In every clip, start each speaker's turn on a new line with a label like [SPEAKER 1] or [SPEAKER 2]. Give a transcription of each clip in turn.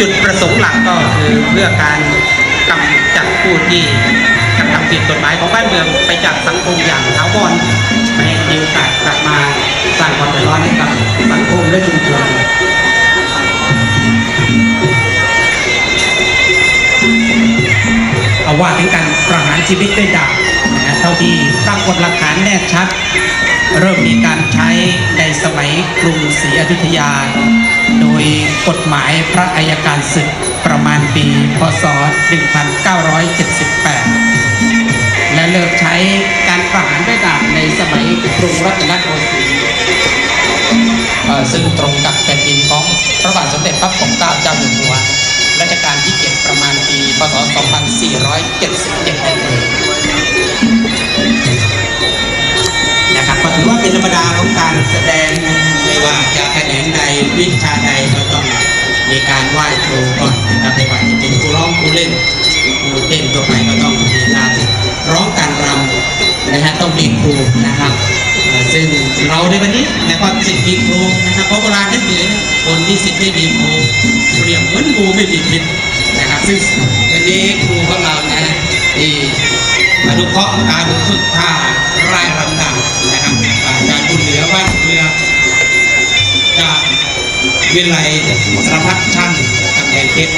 [SPEAKER 1] จุดประสงค์หลักก็คือเพื่อการกำจัดผู้ที่กระทำผิดกฎหมายของบ้านเมืองไปจากสังคมอย่างถาวรไม่มีโอกาสกลับมาสร้างความเดือดร้อนให้กับสังคมและชุมชนเอาว่าถึงการประหารชีวิตด้วยดาบนะฮะเท่าที่ปรากฏหลักฐานแน่ชัด เริ่มมี กรุงศรีอยุธยา โดยกฎหมายพระอัยการศึกประมาณปี พศ 1978 และเลิกใช้การประหารด้วยดาบในสมัยกรุงรัตนโกสินทร์ซึ่งตรงกับแผ่นดินของพระบาทสมเด็จพระปกเกล้าเจ้าอยู่หัวรัชกาลที่ 7 ประมาณปี พศ 2477นะครับก็ถือว่าเป็นธรรมดาของการแสดง ว่าจะแขนงใดวิชาใดก็ต้องมีการไหว้ครูก่อนนะครับไม่ว่าจะเป็นครูร้องครูเล่นครูเต้นตัวไปก็ต้องมีการร้องการรำนะฮะต้องมีครูนะครับ ซึ่งเราในวันนี้ในครับสิทธิ์มีครูนะครับเพราะโบราณท่านถือคนที่สิทธิ์ไม่มีครูเปรียบเหมือนงูไม่มีพิษนะครับซึ่งวันนี้ครูของเรานะฮะที่อนุเคราะห์การฝึกท่า วิไลสารพัดช่างกำแพงเพชร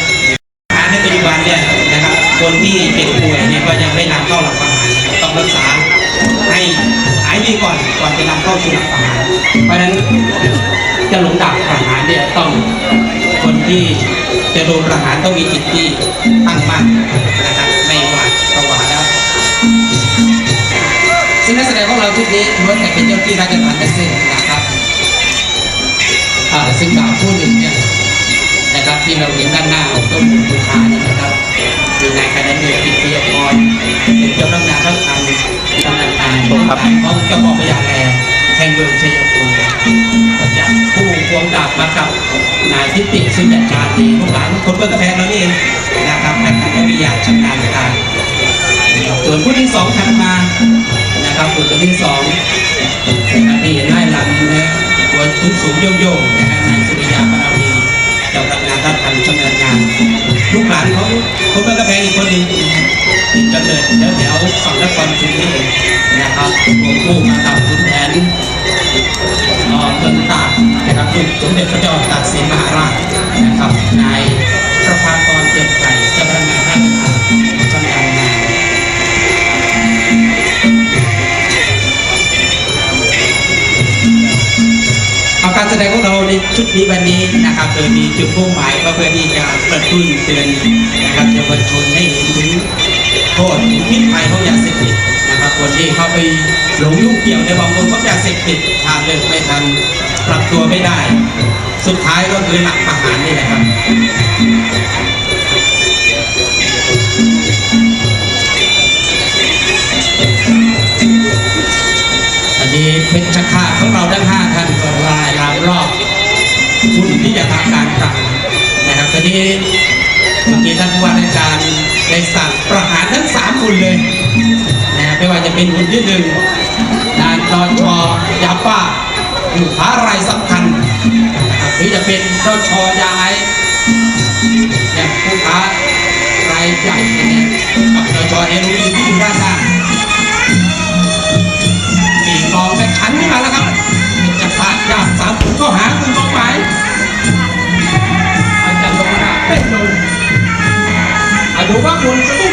[SPEAKER 1] อาในปัจจุบันเนี่ยนะครับ คนที่เป็นป่วยเนี่ยก็ยังไม่นำเข้าหลักประหารต้องรักษาให้หายดีก่อนก่อนจะนำเข้าสู่หลักประหารเพราะฉะนั้นจะหลงดับประหารเนี่ยต้องคนที่จะโดนประหารต้องมีจิตที่ตั้งมั่นนะครับไม่หวาดผวาแล้วซึ่งนักแสดงของเราทุกนี้ล้วนแต่เป็นเจ้าที่ราชการทั้งสิ้นนะครับ ซึ่งดาวผู้หนึ่งเนี่ยนะครับที่เราเห็นด้านหน้าของต้นบูชานี่นะครับคือนายคณะเดชกิตติยพรเป็นเจ้าพนักงานราชการตำแหน่งการของของเจ้าพ่อพญาแลแห่งเมืองชัยภูมิจากผู้ควงดาบมากับนายทิติสุญญชาติลูกหลานคนเบื้องแพงเราเองนะครับนักการวิทยาชำนาญการส่วนผู้ที่สองถัดมานะครับผู้ที่สองนที่เห็นไล่หลัง ตัวทุกสูงโยงโยงนะฮะนายสุริยาปรามีเจ้าพนักงานด้านการชำนาญงานลูกหลานของคนบ้านกระแพงอีกคนหนึ่งที่เจริญแถวแถวๆฝั่งนครศรีนี่เองนะครับหลวงปู่มากับคุณแผนเอ่อเมืองตากนะครับสมเด็จพระเจ้าตากสินมหาราชนะครับ ชุดนี้วันนี้นะครับโดยมีจุดมุ่งหมายก็เพื่อที่จะกระตุ้นเตือนนะครับเยาวชนให้เห็นถึงโทษถึงพิษภัยของยาเสพติดนะครับคนที่เข้าไปหลงยุ่งเกี่ยวในวงวนขอยาเสพติดทางเลิกไม่ทันปรับตัวไม่ได้ สุดท้ายก็คือหลักประหารนี่แหละครับอันนี้เพชรฆาตของเรา การปรับนะครับทีนี้เมื่อกี้ท่านผู้ว่าราชการได้สั่งประหารทั้งสามคนเลยนะครับไม่ว่าจะเป็นคนที่หนึ่งนายตชอยาป้าผู้ค้ารายสำคัญหรือจะเป็นตชอยาไออย่างผู้ค้ารายใหญ่เนี่ยกับตชเอรูอีที่ด้านหน้า อ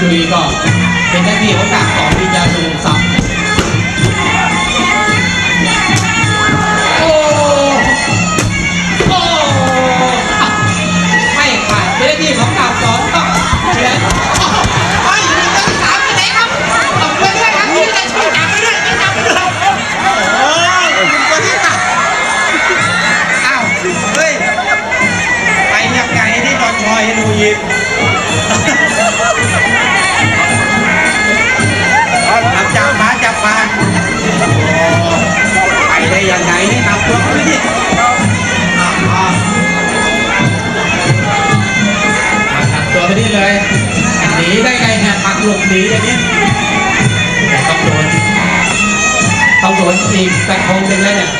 [SPEAKER 1] จุรีก็เป็นหน้าที่ของการสองวิญญาณสูงซ้ำโเล
[SPEAKER 2] ยหนีได้ไงแหกหักหลบ
[SPEAKER 1] หนีอย่างนี้แต่ต้องโดนต้องโดนอีกแต่คงเป็นแล้วเนี่ย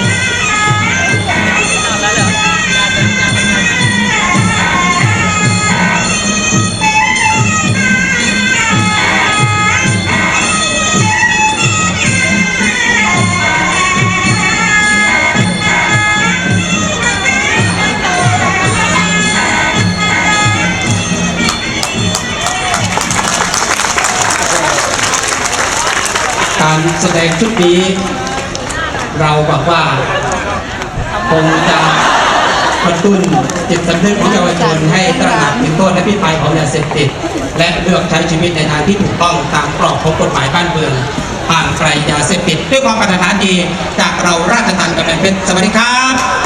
[SPEAKER 1] การแสดงชุดนี้ เราบอกว่าคงจะกระตุ้นจิตสำนึกของเยาวชนให้ตระหนักถึงโทษและพิษภัยของยาเสพติด และเลือกใช้ชีวิตในทางที่ถูกต้องตามกรอบของกฎหมายบ้านเมืองผ่านไกลยาเสพติดด้วยความปรารถนาดีจากเราราชทันกำแพงเพชรสวัสดีครับ